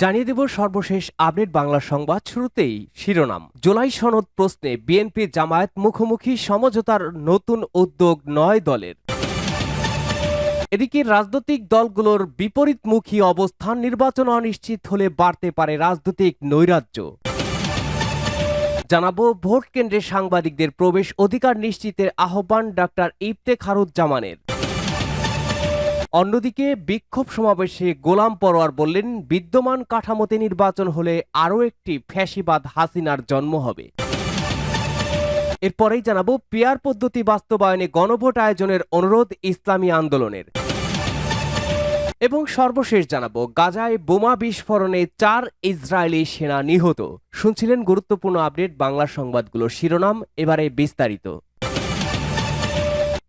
জানিয়ে দেব সর্বশেষ আপডেট বাংলা সংবাদ শুরুতেই শিরোনাম। জুলাই সনদ প্রশ্নে বিএনপি জামায়াত মুখোমুখি সমঝোতার নতুন উদ্যোগ নয় দলের। এদিকে রাজনৈতিক দলগুলোর বিপরীতমুখী অবস্থান নির্বাচন অনিশ্চিত হলে বাড়তে পারে রাজনৈতিক নৈরাজ্য। জানাব ভোট কেন্দ্রে সাংবাদিকদের প্রবেশ অধিকার নিশ্চিতের আহ্বান ডাক্তার ইফতেখারুজ্জামানের। অন্যদিকে বিক্ষোভ সমাবেশে গোলাম পরোয়ার বললেন, বিদ্যমান কাঠামোতে নির্বাচন হলে আরও একটি ফ্যাসিবাদ হাসিনার জন্ম হবে। এরপরেই জানাব, পিয়ার পদ্ধতি বাস্তবায়নে গণভোট আয়োজনের অনুরোধ ইসলামী আন্দোলনের। এবং সর্বশেষ জানাব, গাজায় বোমা বিস্ফোরণে চার ইসরায়েলি সেনা নিহত। শুনছিলেন গুরুত্বপূর্ণ আপডেট বাংলা সংবাদগুলোর শিরোনাম, এবারে বিস্তারিত।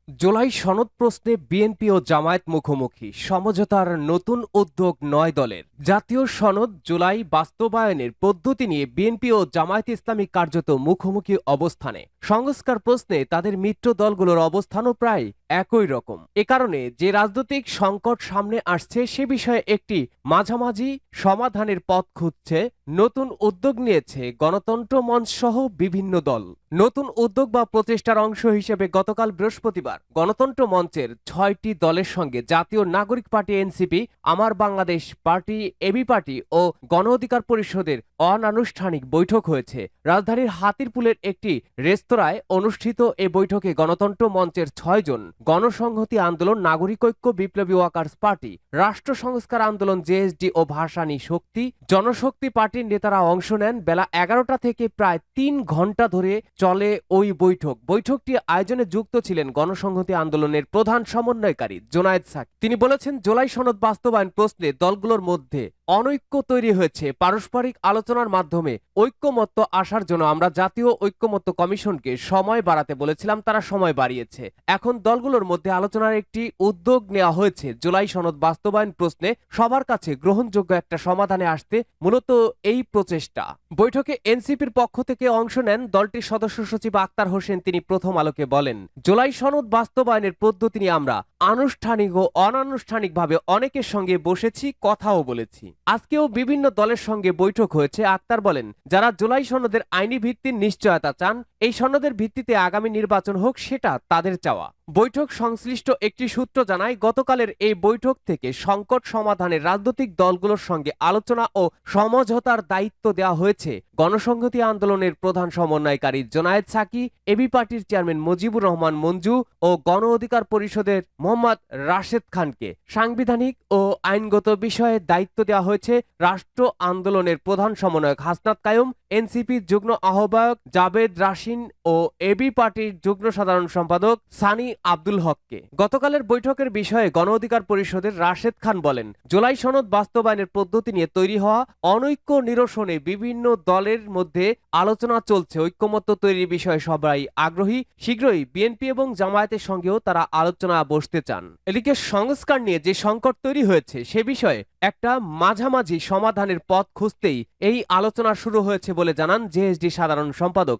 জুলাই সনদ প্রশ্নে বিএনপি ও জামায়াত মুখোমুখি। সমঝোতার নতুন উদ্যোগ নয় দলের। জাতীয় সনদ জুলাই বাস্তবায়নের পদ্ধতি নিয়ে বিএনপি ও জামায়াত ইসলামী কার্যত মুখোমুখি অবস্থানে। সংস্কার প্রশ্নে তাদের মিত্র দলগুলোর অবস্থানও প্রায় একই রকম। এ কারণে যে রাজনৈতিক সংকট সামনে আসছে সে বিষয়ে একটি মাঝামাঝি সমাধানের পথ খুঁজছে, নতুন উদ্যোগ নিয়েছে গণতন্ত্র মঞ্চ সহ বিভিন্ন দল। নতুন উদ্যোগ বা প্রচেষ্টার অংশ হিসেবে গতকাল বৃহস্পতিবার গণতন্ত্র মঞ্চের ছয়টি দলের সঙ্গে জাতীয় Nagorik party NCP, Amar Bangladesh party, AB party ও গণ অধিকার পরিষদের অনানুষ্ঠানিক বৈঠক হয়েছে। রাজধানীর হাতিরপুলের একটি রেস্তোরাঁয় অনুষ্ঠিত এ বৈঠকে গণতন্ত্র মঞ্চের ছয়জন গণসংহতি আন্দোলন, নাগরিক ঐক্য, বিপ্লবী ওয়াকার্স পার্টি, রাষ্ট্র সংস্কার আন্দোলন, জেএসডি ও ভাসানী শক্তি, জনশক্তি পার্টির নেতারা অংশ নেন। বেলা এগারোটা থেকে প্রায় তিন ঘণ্টা ধরে চলে ওই বৈঠক। বৈঠকটি আয়োজনে যুক্ত ছিলেন গণসংহতি আন্দোলনের প্রধান সমন্বয়কারী জোনায়েদ সাক। তিনি বলেছেন, জুলাই সনদ বাস্তবায়ন প্রশ্নে দলগুলোর মধ্যে অনৈক্য তৈরি হয়েছে। পারস্পরিক আলোচনার মাধ্যমে ঐক্যমত্য আসার জন্য আমরা জাতীয় ঐক্যমত্য কমিশনকে সময় বাড়াতে বলেছিলাম, তারা সময় বাড়িয়েছে। এখন দলগুলোর মধ্যে আলোচনার একটি উদ্যোগ নেওয়া হয়েছে। জুলাই সনদ বাস্তবায়ন প্রশ্নে সবার কাছে গ্রহণযোগ্য একটা সমাধানে আসতে মূলত এই প্রচেষ্টা। বৈঠকে এনসিপির পক্ষ থেকে অংশ নেন দলটির সদস্য সচিব আক্তার হোসেন। তিনি প্রথম আলোকে বলেন, জুলাই সনদ বাস্তবায়নের পদ্ধতি নিয়ে আমরা আনুষ্ঠানিক ও অনানুষ্ঠানিকভাবে অনেকের সঙ্গে বসেছি, কথাও বলেছি। আজকেও বিভিন্ন দলের সঙ্গে বৈঠক হয়েছে। আক্তার বলেন যারা জুলাই সনদের আইনি ভিত্তির নিশ্চয়তা চান এই সনদের ভিত্তিতে আগামী নির্বাচন হোক, সেটা তাদের চাওয়া। বৈঠক সংশ্লিষ্ট একটি সূত্র জানায়, গতকালের এই বৈঠক থেকে সংকট সমাধানের রাজনৈতিক দলগুলোর সঙ্গে আলোচনা ও সমঝোতার দায়িত্ব দেওয়া হয়েছে। গণসংহতি আন্দোলনের প্রধান সমন্বয়কারী জোনায়েদ সাকি, এবি পার্টির চেয়ারম্যান মুজিবুর রহমান মঞ্জু ও গণ অধিকার পরিষদের মোহাম্মদ রাশেদ খানকে। সাংবিধানিক ও আইনগত বিষয়ে দায়িত্ব দেওয়া হয়েছে রাষ্ট্র আন্দোলনের প্রধান সমন্বয়ক হাসনাত কায়ুম, এনসিপির যুগ্ম আহ্বায়ক জাবেদ রাশিন ও এবি পার্টির যুগ্ম সাধারণ সম্পাদক সানি আব্দুল হককে। গতকালের বৈঠকের বিষয়ে গণ অধিকার পরিষদের রাশেদ খান বলেন, জুলাই সনদ বাস্তবায়নের পদ্ধতি নিয়ে তৈরি হওয়া অনৈক্য নিরসনে বিভিন্ন দলের মধ্যে আলোচনা চলছে। ঐক্যমত্য তৈরির বিষয়ে সবাই আগ্রহী। শীঘ্রই বিএনপি এবং জামায়াতের সঙ্গেও তারা আলোচনা বসতে চান। এদিকে সংস্কার নিয়ে যে সংকট তৈরি হয়েছে, সে বিষয়ে একটা মাঝামাঝি সমাধানের পথ খুঁজতেই এই আলোচনা শুরু হয়েছে বলে জানান জেএসডি সাধারণ সম্পাদক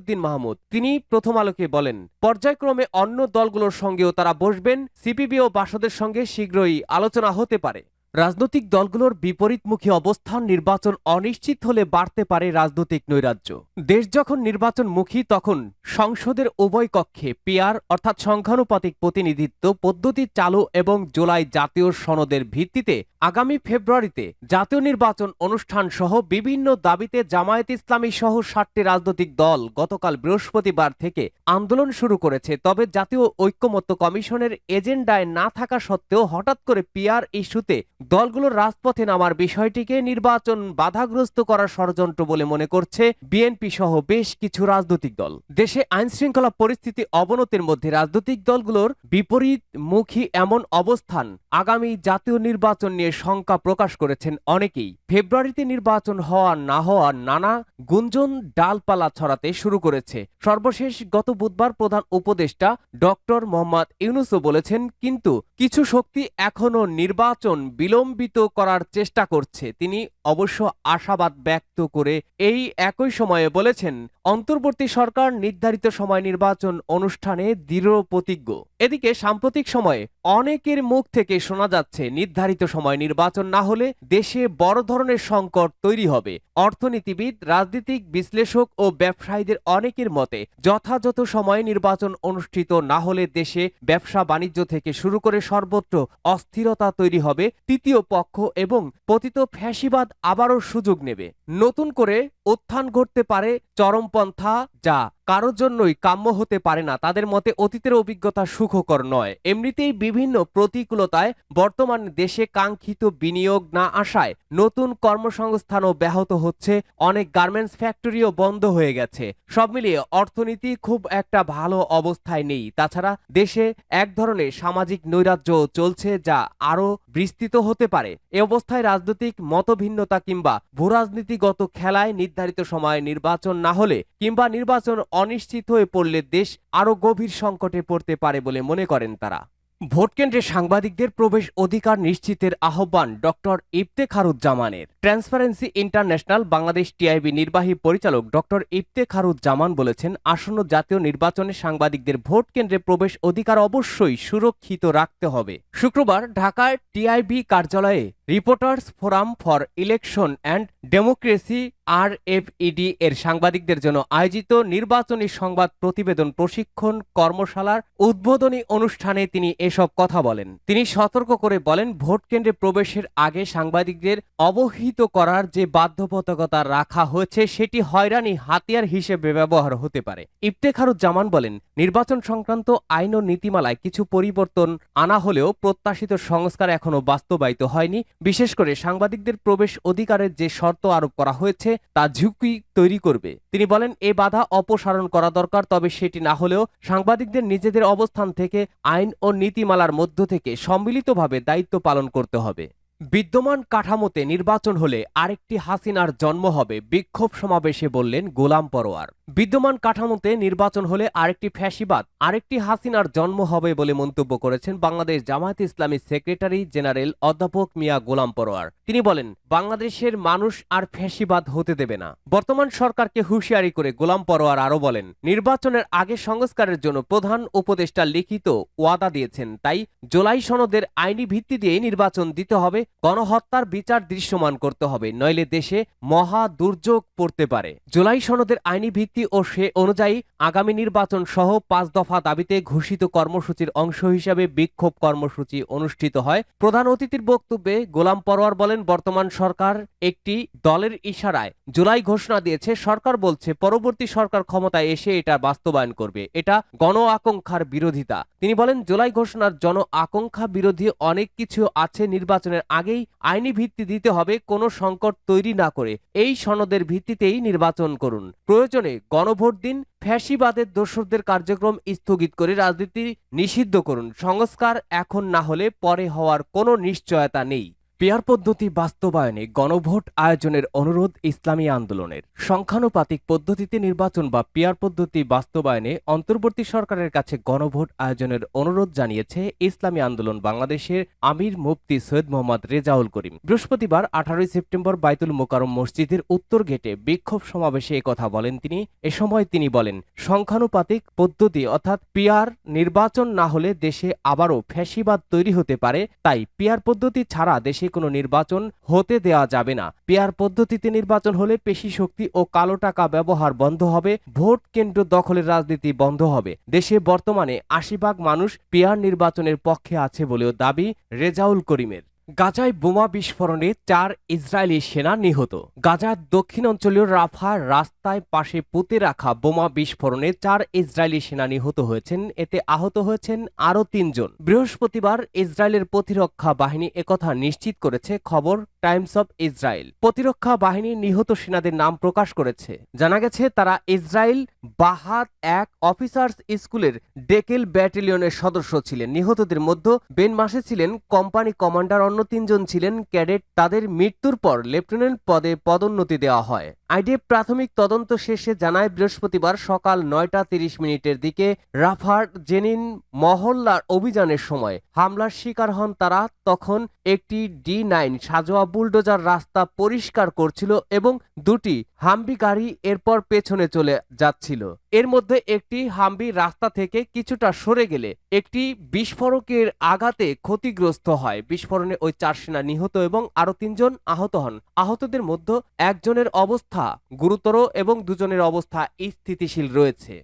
শহীদুদ্দিন মাহমুদ। তিনি প্রথম আলোকে বলেন, পর্যায়ক্রমে অন্য দলগুলোর সঙ্গেও তারা বসবেন, সিপিবি ও বাসদের সঙ্গে শীঘ্রই আলোচনা হতে পারে। রাজনৈতিক দলগুলোর বিপরীতমুখী অবস্থান নির্বাচন অনিশ্চিত হলে বাড়তে পারে রাজনৈতিক নৈরাজ্য। দেশ যখন নির্বাচনমুখী, তখন সংসদের উভয় কক্ষে পিয়ার অর্থাৎ সংখ্যানুপাতিক প্রতিনিধিত্ব পদ্ধতি চালু এবং জুলাই জাতীয় সনদের ভিত্তিতে আগামী ফেব্রুয়ারিতে জাতীয় নির্বাচন অনুষ্ঠান সহ বিভিন্ন দাবিতে জামায়াত ইসলামী সহ ষাটটি রাজনৈতিক দল গতকাল বৃহস্পতিবার থেকে আন্দোলন শুরু করেছে। তবে জাতীয় ঐক্যমত্য কমিশনের এজেন্ডায় না থাকা সত্ত্বেও হঠাৎ করে পিয়ার ইস্যুতে দলগুলোর রাজপথে নামার বিষয়টিকে নির্বাচন বাধাগ্রস্ত করার ষড়যন্ত্র বলে মনে করছে বিএনপি সহ বেশ কিছু রাজনৈতিক দল। দেশে আইন শৃঙ্খলা পরিস্থিতি অবনতির মধ্যে রাজনৈতিক দলগুলোর বিপরীতমুখী এমন অবস্থান আগামী জাতীয় নির্বাচন নিয়ে শঙ্কা প্রকাশ করেছেন অনেকেই। ফেব্রুয়ারিতে নির্বাচন হওয়া না হওয়া নানা গুঞ্জন ডালপালা ছড়াতে শুরু করেছে। সর্বশেষ গত বুধবার প্রধান উপদেষ্টা ডক্টর মোহাম্মদ ইউনুসও বলেছেন, কিন্তু কিছু শক্তি এখনও নির্বাচন বিলম্ব বিলম্বিত করার চেষ্টা করছে। তিনি অবশ্য আশাবাদ ব্যক্ত করে এই একই সময়ে বলেছেন, অন্তর্বর্তী সরকার নির্ধারিত সময় নির্বাচন অনুষ্ঠানে দৃঢ় প্রতিজ্ঞ। এদিকে সাম্প্রতিক সময়ে অনেকের মুখ থেকে শোনা যাচ্ছে, নির্ধারিত সময় নির্বাচন না হলে দেশে বড় ধরনের সংকট তৈরি হবে। অর্থনীতিবিদ, রাজনীতিক বিশ্লেষক ও ব্যবসায়ীদের অনেকের মতে, যথাযথ সময়ে নির্বাচন অনুষ্ঠিত না হলে দেশে ব্যবসা বাণিজ্য থেকে শুরু করে সর্বত্র অস্থিরতা তৈরি হবে। তৃতীয় পক্ষ এবং পতিত ফ্যাসিবাদ আবারও সুযোগ নেবে। নতুন করে উত্থান ঘটতে পারে চরমপন্থা যা কারোর জন্যই কাম্য হতে পারে না, তাদের মতে অতীতের অভিজ্ঞতা সুখকর নয়। এমনিতেই বিভিন্ন প্রতিকূলতায় বর্তমান দেশে কাঙ্ক্ষিত বিনিয়োগ না আসায় নতুন কর্মসংস্থানও ব্যাহত হচ্ছে, অনেক গার্মেন্টস ফ্যাক্টরিও বন্ধ হয়ে গেছে। সব মিলিয়ে অর্থনীতি খুব একটা ভালো অবস্থায় নেই। তাছাড়া দেশে এক ধরনের সামাজিক নৈরাজ্য চলছে যা আরও বিস্তৃত হতে পারে। এ অবস্থায় রাজনৈতিক মতভিন্নতা কিংবা ভূরাজনীতিগত খেলায় নির্ধারিত সময়ে নির্বাচন না হলে কিংবা নির্বাচন অনিশ্চিত হয়ে পড়লে দেশ আরও গভীর সংকটে পড়তে পারে বলে মনে করেন তারা। ভোটকেন্দ্রে সাংবাদিকদের প্রবেশ অধিকার নিশ্চিতের আহ্বান ডক্টর ইফতেখারুজ্জামানের। ট্রান্সপারেন্সি ইন্টারন্যাশনাল বাংলাদেশ টিআইবি নির্বাহী পরিচালক ডক্টর ইফতেখারুজ্জামান বলেছেন, আসন্ন জাতীয় নির্বাচনে সাংবাদিকদের ভোট কেন্দ্রে প্রবেশ অধিকার অবশ্যই সুরক্ষিত রাখতে হবে। শুক্রবার ঢাকার টিআইবি কার্যালয়ে reporters forum for election and democracy আর এর সাংবাদিকদের জন্য আয়োজিত নির্বাচনী সংবাদ প্রতিবেদন প্রশিক্ষণ কর্মশালার উদ্বোধনী অনুষ্ঠানে তিনি এসব কথা বলেন। তিনি সতর্ক করে বলেন, ভোট কেন্দ্রে প্রবেশের আগে সাংবাদিকদের অবহিত করার যে বাধ্যবাধকতা রাখা হয়েছে, সেটি হয়রানি হাতিয়ার হিসেবে ব্যবহার হতে পারে। ইফতেখারুজ্জামান বলেন, নির্বাচন সংক্রান্ত আইন ও নীতিমালায় কিছু পরিবর্তন আনা হলেও প্রত্যাশিত সংস্কার এখনও বাস্তবায়িত হয়নি। বিশেষ করে সাংবাদিকদের প্রবেশ অধিকারের যে শর্ত আরোপ করা হয়েছে, তা ঝুঁকি তৈরি করবে। তিনি বলেন, এ বাধা অপসারণ করা দরকার, তবে সেটি না হলেও সাংবাদিকদের নিজেদের অবস্থান থেকে, আইন ও নীতিমালার মধ্য থেকে সম্মিলিতভাবে দায়িত্ব পালন করতে হবে। বিদ্যমান কাঠামোতে নির্বাচন হলে আরেকটি হাসিনার জন্ম হবে, বিক্ষোভ সমাবেশে বললেন গোলাম পরোয়ার। বিদ্যমান কাঠামোতে নির্বাচন হলে আরেকটি ফ্যাসিবাদ, আরেকটি হাসিনার জন্ম হবে বলে মন্তব্য করেছেন বাংলাদেশ জামায়াত ইসলামী সেক্রেটারি জেনারেল অধ্যাপক মিয়া গোলাম পরোয়ার। তিনি বলেন, বাংলাদেশের মানুষ আর ফ্যাসিবাদ হতে দেবে না। বর্তমান সরকারকে হুঁশিয়ারি করে গোলাম পরোয়ার আরও বলেন, নির্বাচনের আগে সংস্কারের জন্য প্রধান উপদেষ্টা লিখিত ওয়াদা দিয়েছেন, তাই জুলাই সনদের আইনি ভিত্তি দিয়ে নির্বাচন দিতে হবে, গণহত্যার বিচার দৃশ্যমান করতে হবে, নইলে দেশে মহা দুর্যোগ পড়তে পারে। জুলাই সনদের আইনি ভিত্তি ও সে অনুযায়ী আগামী নির্বাচন সহ পাঁচ দফা দাবিতে ঘোষিত কর্মসূচির অংশ হিসাবে বিক্ষোভ কর্মসূচি অনুষ্ঠিত হয়। প্রধান অতিথির বক্তব্যে গোলাম পরোয়ার বলেন, বর্তমান সরকার একটি দলের ইশারায় জুলাই ঘোষণা দিয়েছে। সরকার বলছে, পরবর্তী সরকার ক্ষমতায় এসে এটা বাস্তবায়ন করবে। এটা গণ আকাঙ্ক্ষার বিরোধিতা। তিনি বলেন, জুলাই ঘোষণার জন আকাঙ্ক্ষা বিরোধী অনেক কিছু আছে, নির্বাচনের আগেই আইনি ভিত্তি দিতে হবে, কোনো সংকট তৈরি না করে। এই সনদের ভিত্তিতেই নির্বাচন করুন। প্রয়োজনে গণভোট দিন ফ্যাসিবাদের দোসরদের কার্যক্রম স্থগিত করে রাজনীতি নিষিদ্ধ করুন। সংস্কার এখন না হলে পরে হওয়ার কোনো নিশ্চয়তা নেই। পেয়ার পদ্ধতি বাস্তবায়নে গণভোট আয়োজনের অনুরোধ ইসলামী আন্দোলনের। সংখ্যানুপাতিক পদ্ধতিতে নির্বাচন বা পেয়ার পদ্ধতি বাস্তবায়নে অন্তর্বর্তী সরকারের কাছে গণভোট আয়োজনের অনুরোধ জানিয়েছে ইসলামী আন্দোলন বাংলাদেশের আমির মুফতি সৈয়দ মোহাম্মদ রেজাউল করিম। বৃহস্পতিবার আঠারোই সেপ্টেম্বর বাইতুল মোকারম মসজিদের উত্তর গেটে বিক্ষোভ সমাবেশে কথা বলেন তিনি। এ সময় তিনি বলেন, সংখ্যানুপাতিক পদ্ধতি অর্থাৎ পিয়ার নির্বাচন না হলে দেশে আবারও ফ্যাসিবাদ তৈরি হতে পারে, তাই পিয়ার পদ্ধতি ছাড়া দেশে কোনো নির্বাচন হতে দেয়া যাবে না। পেয়ার পদ্ধতিতে নির্বাচন হলে পেশি শক্তি ও কালো টাকা ব্যবহার বন্ধ হবে, ভোট কেন্দ্র দখলের রাজনীতি বন্ধ হবে। দেশে বর্তমানে আশি ভাগ মানুষ পেয়ার নির্বাচনের পক্ষে আছে বলেও দাবি রেজাউল করিমের। গাজায় বোমা বিস্ফোরণে চার ইসরায়েলি সেনা নিহত। গাজার দক্ষিণ অঞ্চলীয় রাফা রাস্তায় পাশে পুঁতে রাখা বোমা বিস্ফোরণে চার ইসরায়েলি সেনা নিহত হয়েছেন। এতে আহত হয়েছেন আরও তিনজন। বৃহস্পতিবার ইসরায়েলের প্রতিরক্ষা বাহিনী একথা নিশ্চিত করেছে, খবর টাইমস অব ইসরায়েল। প্রতিরক্ষা বাহিনী নিহত সেনাদের নাম প্রকাশ করেছে। জানা গেছে, তারা ইসরায়েল বাহাত এক অফিসার্স স্কুলের ডেকেল ব্যাটালিয়নের সদস্য ছিলেন। নিহতদের মধ্যে বেন মাসে ছিলেন কোম্পানি কমান্ডার অন্য তিনজন ছিলেন ক্যাডেট তাদের মৃত্যুর পর লেফটেন্যান্ট পদে পদোন্নতি দেওয়া হয়। আইডিএফ প্রাথমিক তদন্ত শেষে জানায়, বৃহস্পতিবার সকাল নয়টা তিরিশ মিনিটের দিকে রাফার জেনিন মহল্লার অভিযানের সময় হামলার শিকার হন তারা। তখন একটি ডি নাইন সাজোয়া বুলডোজার রাস্তা পরিষ্কার করছিল এবং দুটি হাম্বি গাড়ি এরপর পেছনে চলে যাচ্ছিল। এর মধ্যে একটি হাম্বি রাস্তা থেকে কিছুটা সরে গেলে একটি বিস্ফোরকের আঘাতে ক্ষতিগ্রস্ত হয়। বিস্ফোরণে ওই চার সেনা নিহত এবং আরও তিনজন আহত হন। আহতদের মধ্যে একজনের অবস্থা গুরুতর এবং দুজনের অবস্থা স্থিতিশীল রয়েছে।